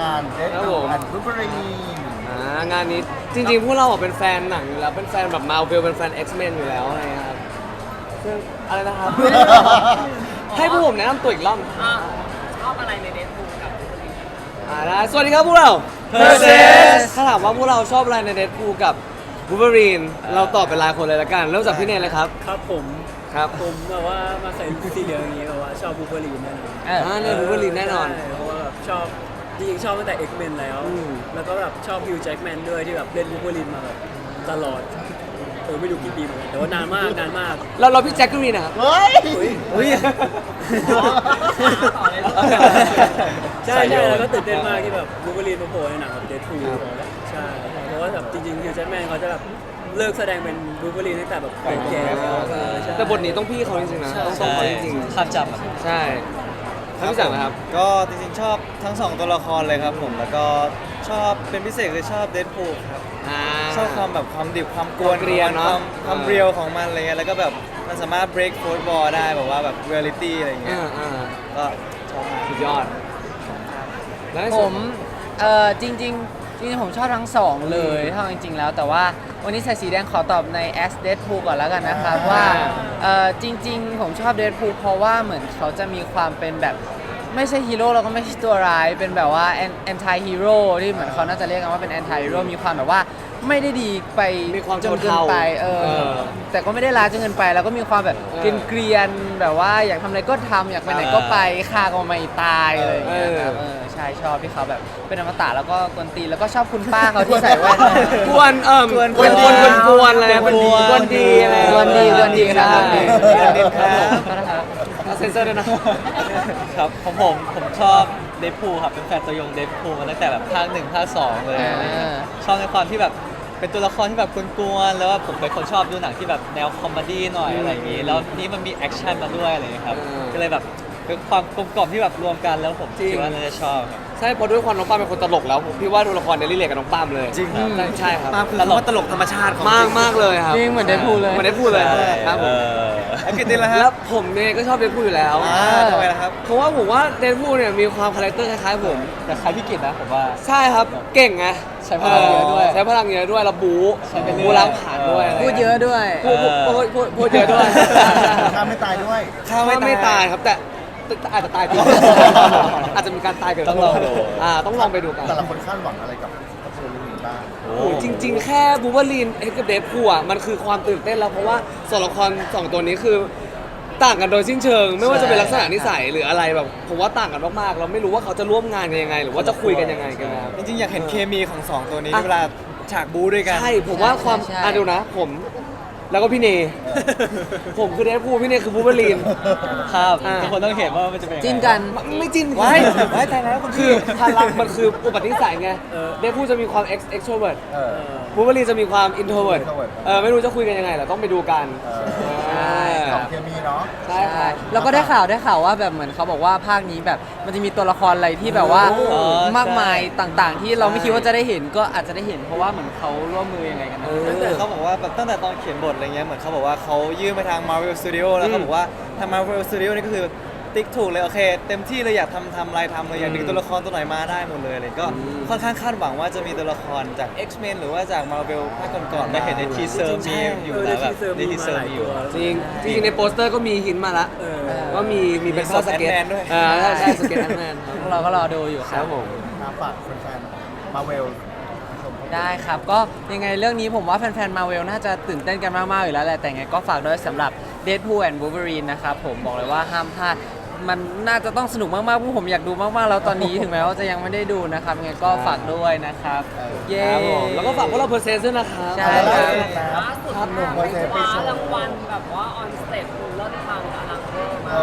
งานเด็กครับผม อันรูปรีอ่างานนี้จริงๆ พวกเราอะเป็นแฟนหนังอยู่แล้วเป็นแฟนแบบมาเวลเป็นแฟน X-Men อยู่แล้วอะไรเงี้ยครับซึ่งอะไรนะครับ ให้พวกผมแนะนำตัวอีกรอบอะชอบอะไรในเดทพูกับอ่าได้สวัสดีครับพวกเรา Perseus ถ้าถามว่าพวกเราชอบอะไรในเด p พูกับบูเบอรีนเราตอบเป็นรายคนเลยละกัน เริ่มจากพี่เนยเลยครับครับผมครับผมแบบว่ามาใส่สีเหลืองอย่างนี้แบบว่าชอบบูเบอรีนแน่นอนอ่าเนี่ยบูเบอรีนแน่นอน ใช่เพราะว่าแบบชอบ จริงๆชอบตั้งแต่ X-Men แล้ว อืม แล้วก็แบบชอบฮิวแจ็คแมนด้วยที่แบบเล่นบูเบอรีนมาแบบตลอด เออไม่รู้กี่ปีเหมือนกันแต่ว่านานมากนานมากเราเราพี่แจ็คกรีนนะครับ เฮ้ยอุ้ยใช่ใช่แล้วก็ตื่นเต้นมากที่แบบบูเบอรีนมาโผล่ในหนังแบบเดดพูลใช่เพราะว่าแบบจริงๆฮิวแจ็คแมนเขาจะแบบเลิกแสดงเป็นบูเบอรีนตั้งแต่แบบแก่แล้วเออใช่ แต่บทนี้ต้องพี่เขาจริงๆนะต้องต้องเขาจริงภาพจำอะๆใช่ ท่านพี่สั่งนะครับ ก็จริงๆชอบทั้งสองตัวละครเลยครับผมแล้วก็ชอบเป็นพิเศษคือชอบเด p พูครับอ่าชอบความแบบความดิบความกวนความเกรียนของเนอะความความเออ เรียวของมันอะไรเงี้ยแล้วก็แบบมันสามารถ break fourth wall ได้แบบว่าแบบ reality อะไรเงี้อ่ายอ่าก็ชอบมากสุดยอด แล้วในผส่วนม เอ่อ จริง ๆ จริงๆผมชอบทั้งสองเลยถ้าเอาจริงๆ แล้ว แต่ว่าวันนี้ใส่สีแดงขอตอบใน as Deadpool ก่อนแล้วกันนะครับอ่าว่าเอ่อจริง ๆ ผมชอบ Deadpool เพราะว่าเหมือนเขาจะมีความเป็นแบบไม่ใช่ฮีโร่แล้วก็ไม่ใช่ตัวร้าย เป็นแบบว่า anti hero ที่เหมือนเขาน่าจะเรียกกันว่าเป็น anti hero มีความแบบว่า ไม่ได้ดีไปมีความจนเกินไปเออเออแต่ก็ไม่ได้ร้ายจนเกินไป แล้วก็มีความแบบเออเกรียนๆแบบว่าอยากทำอะไรก็ทำอยากไปไหนก็ไปฆ่าก็ไม่ตายอะไรอย่างเงี้ยครับเออเออใช่ชอบที่เขาแบบเป็นอมตะแล้วก็กวนตีนแล้วก็ชอบคุณป้าเขาที่ใส่แว่น กวนเอิ่มกวนกวนกวนกวนกวนอะไรกวนดีกวนดีอะไรกวนดีกวนดีครับใช่กวนดีครับผมนะครับเอาเซนเซอร์ด้วยนะ ครับของผมผมชอบเด p พูครับเป็นแฟนตัวยงเด p พูมาตั้งแต่แบบภาคหนึ่งภาคสองเลยอะไรเงี้ยชอบในความที่แบบ เป็นตัวละครที่แบบกวนๆแล้วว่าผมเป็นคนชอบดูหนังที่แบบแนวคอมเมดี้หน่อยอะไรอย่างงี้ แล้วนี่มันมีแอคชั่นมาด้วยอะไรเงี้ยครับอืมก็เลยแบบเป็นความกลมกล่อมที่แบบรวมกันแล้วผมจริงคิดว่าน่าจะชอบครับ ใช่เพราะด้วยความน้องปามเป็นคนตลกแล้วผมพี่ว่าดูละครเนี่ยรีเลทกับน้องปามเลยจริงครับ ใช่ใช่ครับปาล์มคือคำว่าตลกธรรมชาติของมากมากเลยครับจริงเหมือน Deadpool เลยเหมือนได้พูดเลยครับผมแล้วกิตตินล่ะคแล้รัวบผมเนี่ยก็ชอบเดนพูดอยู่แล้วอ่าทำไมล่ะครับ เพราะว่าผมว่าเดนพูดเนี่ยมีความคาแรคเตอร์คล้ายๆผม แต่คล้ายพี่กิตนะผมว่า ใช่ครับเก่งไงใช้พลังเยอะด้วยใช้พลังเยอะด้วยแล้วบู๊ใช้ไปเรื่อยบู๊ล้างผ่านด้วยเออพูดเยอะด้วย พูดพูดพูดพูดพูดเยอะด้วย ข้ามไม่ตายด้วย ข้าไม่ตายครับแต่แต่แต่ อาจจะตายจริงอาจจะมีการตายเกิดขึ้นต้องลองดู อ่าต้องลองไปดูกัน แต่ละคนคาดหวังอะไรกับกับตัวนี้บ้าง โอ้โหจริง ๆ แค่บูเบอรีนเอ็กกับเดฟพูอะมันคือความตื่นเต้นแล้วเพราะว่าสองละครสองตัวนี้คือต่างกันโดยสิ้นเชิง ไม่ว่าจะเป็นลักษณะนิสัยหรืออะไรแบบผมว่าต่างกันมากๆเราไม่รู้ว่าเขาจะร่วมงานกันยังไง หรือว่าจะคุยกันยังไงกันนะครับ จริงๆ อยากเห็นเคมีของสองตัวนี้อะ เวลาฉากบู๊ด้วยกัน ใช่ผมว่าความใช่ใช่ อะดูนะ ผม แล้วก็พี่เน ผมคือเดฟพูพี่เนคือบูเบอรีนครับอ่าทุกคนต้องเห็นว่ามันจะเป็นยังไง จิ้นกัน ไม่จริงไว้ไว้แต่แล้วคุณคือพลังมันคืออุปนิสัยไงเออ เดฟพูจะมีความ ex extrovert เออ บูเบอรีจะมีความ introvert introvert เออไม่รู้จะคุยกันยังไงแต่ต้องไปดูกันเออใช่สองเคมีเนาะ ใช่ครับแล้วก็ได้ข่าวได้ข่าวว่าแบบเหมือนเขาบอกว่าภาคนี้แบบมันจะมีตัวละครอะไรที่แบบว่าโอ้มากมายต่างๆ ที่เราไม่คิดว่าจะได้เห็นก็อาจจะได้เห็นเพราะว่าเหมือนเขาร่วมมือยังไงกันนะเออตั้งแต่เขาบอกว่าแบบตั้งแต่ตอนเขียนบทอะไรเงี้ยเหมือนเขาบอกว่าเขายื่นไปทาง Marvel Studio แล้วเขาบอกว่าทาง Marvel Studio นี่ก็คือ ติ๊กถูกเลยโอเค เต็มที่เลยอยากทำทำอะไรทำเลยอยากดึงตัวละครตัวไหนมาได้หมดเลยอะไรก็ค่อนข้างคาดหวังว่าจะมีตัวละครจาก X-Men หรือว่าจาก Marvel ภาคก่อนๆได้เห็นในทีเซอร์มีอยู่เออแล้วแบบในในทีเซอร์หลายมีอตัยู่วจริงจริงๆในโปสเตอร์ก็มีหินมาละเออว่ามีมีเป็นภาพสเก็ตมีศพ Ant-Man ด้วย เออใช่ใช่สเก็ตแอนแมนพวกเราก็รอดูอยู่คครัรับบผม มาฝากแฟนๆมาเวลชมภาพยนตร์ได้ครับ ก็ยังไงเรื่องนี้ผมว่าแฟนๆมาเวลน่าจะตื่นเต้นกันมากๆอยู่แล้วแหละแต่ยังไงก็ฝากด้วยสำหรับ Deadpool and Wolverine นะครับผมบอกเลยว่าห้ามพลาด มันน่าจะต้องสนุกมากๆพวกผมอยากดูมากๆ แล้วตอนนี้ถึงแม้ว่าจะยังไม่ได้ดูนะครับยังไงก็ฝากด้วยนะครับ เย้ครับผมแล้วก็ฝากพวกเราเพอร์เซนต์ด้วยนะครับใช่ล่าครับสุดนะล่าสุดครับหนุ่มไปเปอร์เซ็นต์คไปว้าโชว์รางวัลแบบว่าออนสเตจคุณเลิศทางกับลังเกอร์มาเอ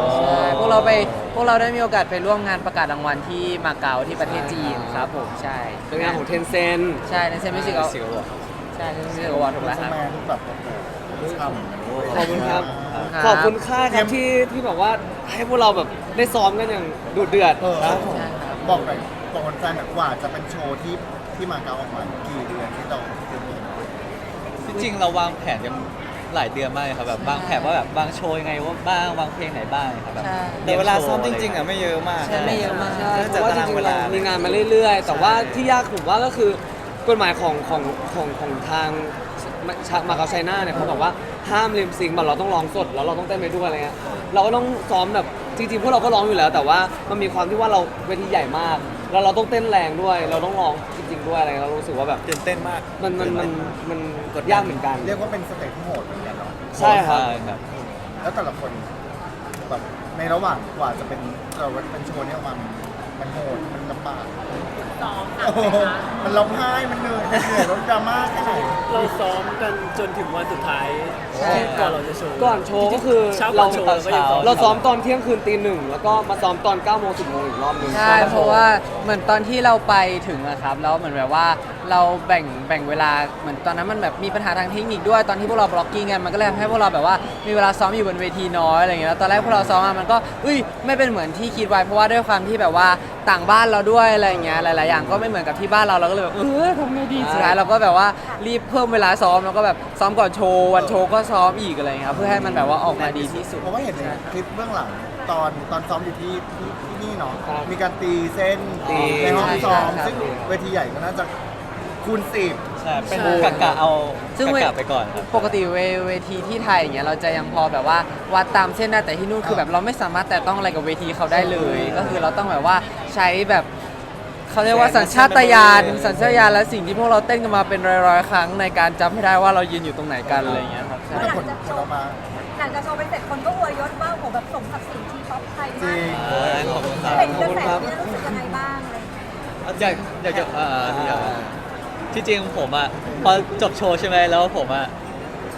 อใช่พวกเราไปพวกเราได้มีโอกาสไปร่วมงานประกาศรางวัลที่มาเก๊าที่ประเทศจีนครับผมใช่เป็นงานของเทนเซนใช่ในเซมิสิกใช่ในเซมิสิกวอร์ถูกแล้วครับแมนแบบโอ้โหฉ่ำขอบคุณครับ ครับ ขอบคุณค่ายครับที่ที่แบบว่าให้พวกเราแบบได้ซ้อมกันอย่างดุเดือดเออครับผมใช่ครับบอกหน่อยบอกแฟนๆหน่อยกว่าจะเป็นโชว์ที่ที่มาเก๊าออกมากี่เดือนที่เราเตรียมตัวที่จริงเราวางแผนกันหลายเดือนมากเลยครับแบบวางแผนว่าแบบวางโชว์ยังไงว่าบ้างวางเพลงไหนบ้างครับแบบใช่ แต่เวลาซ้อมจริงๆอะไม่เยอะมาก ใช่ไม่เยอะมาก ใช่เนื่องเพจากราะว่าตาจรางริงเวๆเราลามีงานมาเรื่อยๆ แต่ว่าที่ยากผมว่าก็คือกฎหมายของของของของทาง มาเก๊าไชน่าเนี่ยเขาบอกว่าห้ามลิมซิงค์แบบเราต้องร้องสดแล้วเราต้องเต้นไปด้วยอะไรเงี้ยเราก็ต้องซ้อมแบบจริงๆพวกเราก็ร้องอยู่แล้ว แต่ว่ามันมีความที่ว่าเราเวทีใหญ่มาก แล้วเราต้องเต้นแรงด้วย เราต้องร้องจริง ๆ ด้วยอะไรเรารู้สึกว่าแบบตื่นเต้นมากมันมันมันมันยากเหมือนกัน เรียกว่าเป็นสเตจที่โหดเหมือนกันเนาะใช่ครับครับแล้วแต่ละคนแบบในระหว่างกว่าจะเป็นเราเป็นโชว์เนี่ยออกมามัน มันโหดมันลำบากซ้อมหนัโอ้กโหไหมคะมันร้องไห้มันเหนื่อยมันเหนื่อยแล้วดราม่าแค่ไหนเราซ้อมกันจนถึงวันสุดท้ายใช่ที่ก่อนเราจะโชว์ ก่อนโชว์ก็คือเช้าก่เราอนโชว์เราก็ยังซ้อม เราซ้อมตอนเที่ยงคืนตีหนึ่งแล้วก็มาซ้อมตอน9ก้าโมงสิบโมงอีกรอบหนึงใช่ เพราะว่าเหมือนตอนที่เราไปถึงอะครับแล้วเหมือนแบบว่าเราแบ่งแบ่งเวลาเหมือนตอนนั้นมันแบบมีปัญหาทางเทคนิคด้วยตอนที่พวกเราบล็อกกิ้งกันมันก็เลยทำให้พวกเราแบบว่ามีเวลาซ้อมอยู่บนเวทีน้อยอะไรอย่างเงี้ยแล้วตอนแรกพวกเราซ้อมมามันก็อุ้ยไม่เป็นเหมือนที่คิดไว้เพราะว่าด้วยความที่แบบว่าต่างบ้านเราด้วยอะไรอย่างเงี้ยหลาย ๆ อย่างก็ไม่เหมือนกับที่บ้านเราเราก็เลยแบบเออทำไงดีสุดท้ายเราก็แบบว่ารีบเพิ่มเวลาซ้อมแล้วก็แบบซ้อมก่อนโชว์วันโชว์ก็ซ้อมอีกอะไรอย่างเงี้ยครับเพื่อให้มันแบบว่าออกมาดีที่สุด เพราะว่าเห็นในคลิปเบื้องหลังตอนตอนซ้อมอยู่ที่ที่ที่นี่เนาะครับมีการตีเส้นตี ในห้องซ้อมใช่ครับซึ่งเวทีใหญ่ก็น่าจะ คูณสิบ ใช่ เป็นใช่กะกะเอาซึ่งกะเวกะไปก่อนครับ ปกติเวเวทีที่ไทยอย่างเงี้ยเราจะยังพอแบบว่าวัดตามเส้นได้แต่ที่นู่นคือแบบเราไม่สามารถแต่ต้องอะไรกับเวทีเขาได้เลย ก็คือเราต้องแบบว่าใช้แบบเขาเรียกว่าสัญชาตญาณสัญชาตญาณและสิ่งที่พวกเราเต้นกันมาเป็นร้อยๆครั้งในการจำให้ได้ว่าเรายืนอยู่ตรงไหนกันอะไรอย่างเงี้ยครับใช่แต่ผลผลออกมา หลังจากโชว์ไปเสร็จคนก็อวยยศว่าโหแบบสมศักดิ์ศรีทีป๊อปไทยจมาริกงเออขอบคุณครับเป็นกระแสที่รู้สึกยังไงบ้างอะไรอย่างเงี้ยอยากอยากจะเอ่ออยาก ที่จริงผมอะพอจบโชว์ใช่ไหมแล้วผมอะ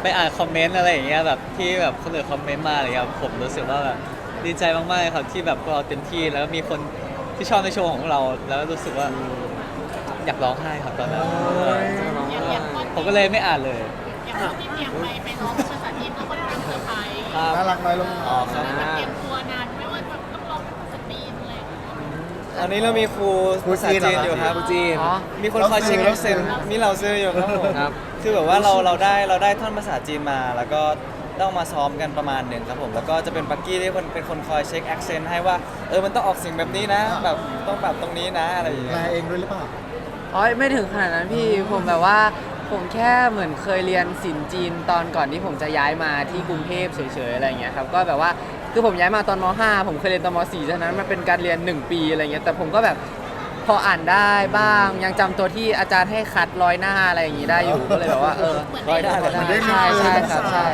ไปอ่านคอมเมนต์อะไรอย่างเงี้ยแบบที่แบบคนอื่นคอมเมนต์มาอะไรเงี้ยผมรู้สึกว่าแบบดีใจมากๆเลยครับที่แบบพวกเราเต็มที่แล้วก็มีคนที่ชอบในโชว์ของเรา แล้วรู้สึกว่าอยากร้องไห้ครับตอนนั้นผมก็เลยไม่อ่านเลย อย่างที่เตรียมไปไปร้องภาษาจีนก็ค่อนข้างเซอร์ไพรส์ครับน่ารักน้อยลงอ๋อครับมันเตรียมตัว งี้ยอันนี้เรามีครูภาษาจีนอยู่ครับครูจีนอ๋อ มีคนคอยเช็คเราเอซื้เซอนมีเราซื้ออยู่ครับผมครับ คือแบบว่าเราเราได้เราได้ท่อนภาษาจีนมา แล้วก็ต้องมาซ้อมกันประมาณหนึ่งครับผม แล้วก็จะเป็นปักกี้ที่คนเป็นคนคอยเช็คแอคเซนต์ให้ว่า เออมันต้องออกเสียงแบบนี้นะแบบต้องปรับตรงนี้นะอะไรอย่างเงี้แปลยเองด้วยหรือเปล่า อ๋อไม่ถึงขนาดนั้นพี่ผมแบบว่าผมแค่เหมือนเคยเรียนศิลป์จีนตอนก่อนที่ผมจะย้ายมาที่กรุงเทพเฉยๆอะไรอย่างเงี้ยครับก็แบบว่า คือผมย้ายมาตอนม .5 ผมเคยเรียนตอนม .4 ฉะนั้นมันเป็นการเรียน 1 ปีอะไรเงี้ยแต่ผมก็แบบพออ่านได้บ้างยังจำตัวที่อาจารย์ให้คัดร้อยหน้าอะไรอย่างงี้ได้อยู่ก็เลยแบบว่าเออร้อยได้พอมันได้ ใช่ใช่เรียนครับภาษาใช่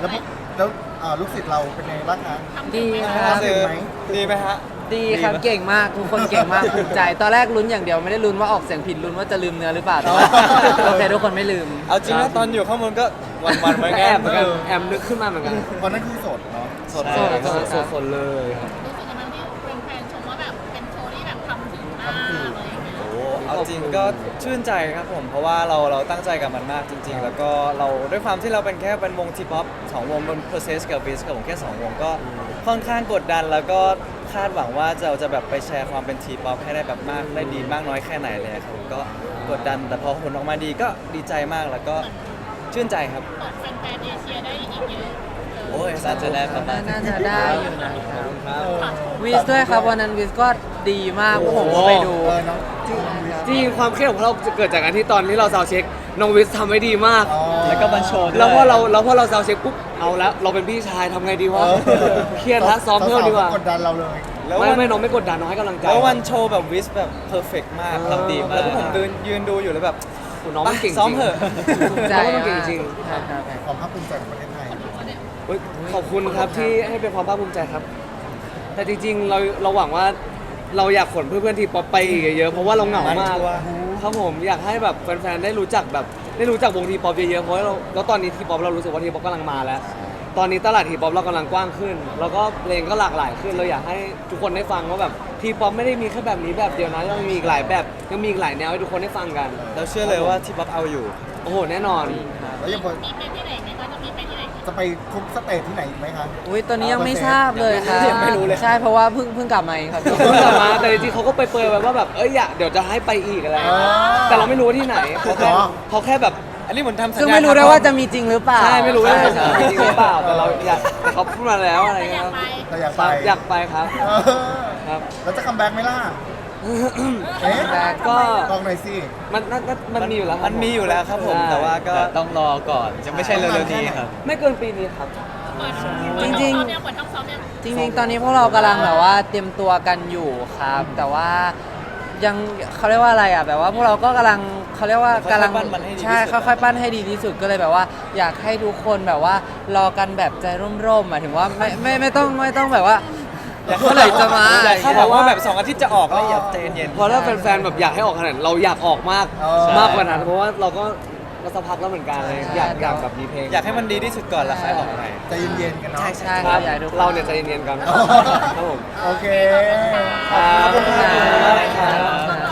แล้วพวกแล้วอ่าลูกศิษย์เราเป็นไงบ้างคะ ดีคครัรับบดีไหมดีไหมฮะ ดีครับเก่งมากทุกคนเก่งมากภูมิใจ ตอนแรกลุ้นอย่างเดียวไม่ได้ลุ้นว่าออกเสียงผิดลุ้นว่าจะลืมเนื้อหรือเปล่าแต่ว่า โอเคทุกคนไม่ลืม เอาจริงนะตอนอยู่ข้างบนก็ วันๆเหมือนแอกันบเหมือนกันแอบนึกขึ้นมาเหมือนกันวันนั้นคือสดเนาะสดใช่เลยสดสดๆเลยครับรู้สึกยังไงที่เป็นแฟนชมว่าแบบเป็นโชว์ที่แบบทำถึงมากอะไรอย่างเงี้ยโอ้เอาจริงก็ชื่นใจครับผม เพราะว่าเราเราตั้งใจกับมันมากจริง ๆ แล้วก็เราด้วยความที่เราเป็นแค่เป็นวงทีป๊อปสองวงบน process กับ b i z กับผมแค่สองวงก็ค่อนข้างกดดัน แล้วก็คาดหวังว่าเราจะแบบไปแชร์ความเป็นทีป๊อปให้ได้แบบมากได้ดีมากน้อยแค่ไหนเลยครับผมก็กดดันแต่พอผลออกมาดีก็ดีใจมากแล้วก็ ชื่นใจครับ เปิดแฟนๆเอเชียได้อีกเยอะโอ้ยน่าจะได้ประมาณน่าจะได้อยู่นะครับครับวิสด้วยครับวันนั้นวิสก็ดีมากพวกผมก็ไปดู เออเนาะจริงจริงความเครียดของเราจะเกิดจากการที่ตอนที่เราซาวด์เช็คน้องวิสทำไว้ดีมาก อ๋อ แล้วก็บันโชว์ด้วยแล้วพอเราแล้วพอเราซาวด์เช็คปุ๊บเอาแล้วเราเป็นพี่ชายทำไงดีวะเออเครียดละซ้อมเพิ่มดีกว่าสๆกดดันเราเลย แล้วไม่วันไม่น้องไม่กดดันน้องให้กำลังใจ แล้ววันโชว์แบบวิสแบบเพอร์เฟกมากเออ ทำดีมากแล้วพวกผมยืนยืนดูอยู่แล้วแบบ โอ้น้องมันเก่งจซ้อมริงเถอะภูมิใจน้องมันเก่งจริงครับครับครับความภาคภูมิใจของประเทศไทยเฮ้ยขอบคุณครับที่ให้เป็นความภาคภูมิใจครับ แต่จริงๆเราเราหวังว่าเราอยากขนเพื่อนๆทีป๊อปไปอีกเยอะๆเพราะว่าเราเหงามากมันชัวร์ครับผมอยากให้แบบแฟนๆ ได้รู้จักแบบได้รู้จักวงทีป๊อปเยอะๆ เพราะว่าเราแล้วตอนนี้ทีป๊อปเรารู้สึกว่าทีป๊อปกำลังมาแล้ว ตอนนี้ตลาดทีป๊อปเรากำลังกว้างขึ้น แล้วก็เพลงก็หลากหลายขึ้น เราอยากให้ทุกคนได้ฟังว่าแบบทีป๊อปไม่ได้มีแค่แบบนี้แบบเดียวนะยังมีอีกหลายแบบยังมีอีกหลายแนวให้ทุกคนได้ฟังกันเราเชื่อเลยว่าที่ป๊อปเอาอยู่ โอ้โหแน่นอน แล้วยังพอมีไปที่ไหนไหมคะจะมีไปที่ไหนจะไปทุกสเตจที่ไหนอีกไหมคะ อุ้ยตอนนี้ยังไม่ทราบเลยครับยังไม่รู้เลย ใช่เพราะว่าเพิ่งเพิ่งกลับมาเองครับเพิ่งกลับมาแต่จริงๆเขาก็ไปเปรยๆไว้ว่าแบบเอ้ยอยากเดี๋ยวจะให้ไปอีกอะไรอ๋อแต่เราไม่รู้ว่าที่ไหนเขาแค่อ๋อเขาแค่แบบ อันนี้เหมือนทำสัญญาซึ่งไม่รู้ด้วยว่าจะมีจริงหรือเปล่าใช่ไม่รู้ว่าใช่จะจริงหรือเปล่าแต่เราอยากเขาพูดมาแล้วอะไรแต่อเงี้ยายกครับไปเราอยากคไปรับอยากไปครับเออครับแล้วจะคัมแบ็กไหมล่ะ เอ๊ะก็ลองหน่อยสิ มันน่าน่ามันมีอยู่แล้วครับมันมีอยู่แล้วครับผม ใช่แต่ว่าก็แต่ต้องรอก่อนจะไม่ใช่เร็วๆนี้ครับ ไม่เกินปีนี้ครับเปิดจริงๆเปิดห้อซ้อมยังเปิดห้องซ้อมยังจริงๆตอนนี้พวกเรากำลังแบบว่าเตรียมตัวกันอยู่ครับ แต่ว่า ยังเขาเรียกว่าอะไรอะแบบว่าพวกเราก็กำลังเขาเรียกว่าค่อยๆกำลังปั้นมันให้ดีที่สุด ใช่ค่อยๆปั้นให้ดีที่สุดก็เลยแบบว่า อยากให้ทุกคนแบบว่ารอกันแบบใจร่มๆหมายถึงว่าไม่ไม่ไม่ต้องไม่ต้องแบบว่าเมื่อไหร่จะมาอยากเขาบอกว่าแบบสองอาทิตย์จะออกแล้วอย่าใจเย็นๆเพราะถ้าแฟนๆแบบอยากให้ออกขนาดนั้นเราอยากออกมากเออ มากกว่านั้นเพราะว่าเราก็ มาสักพักแล้วเหมือนกันเลยอยากอยากแบบมีเพลงอยากให้มันดีที่สุดก่อนแล้วค่อยออกไปใจเย็นๆกันเนาะ ใช่คครัรับบอยากให้ทุกคนเราเนี่ยใจเย็นๆกันอ๋อครับผมโอเคครับขอบคุณครับครับ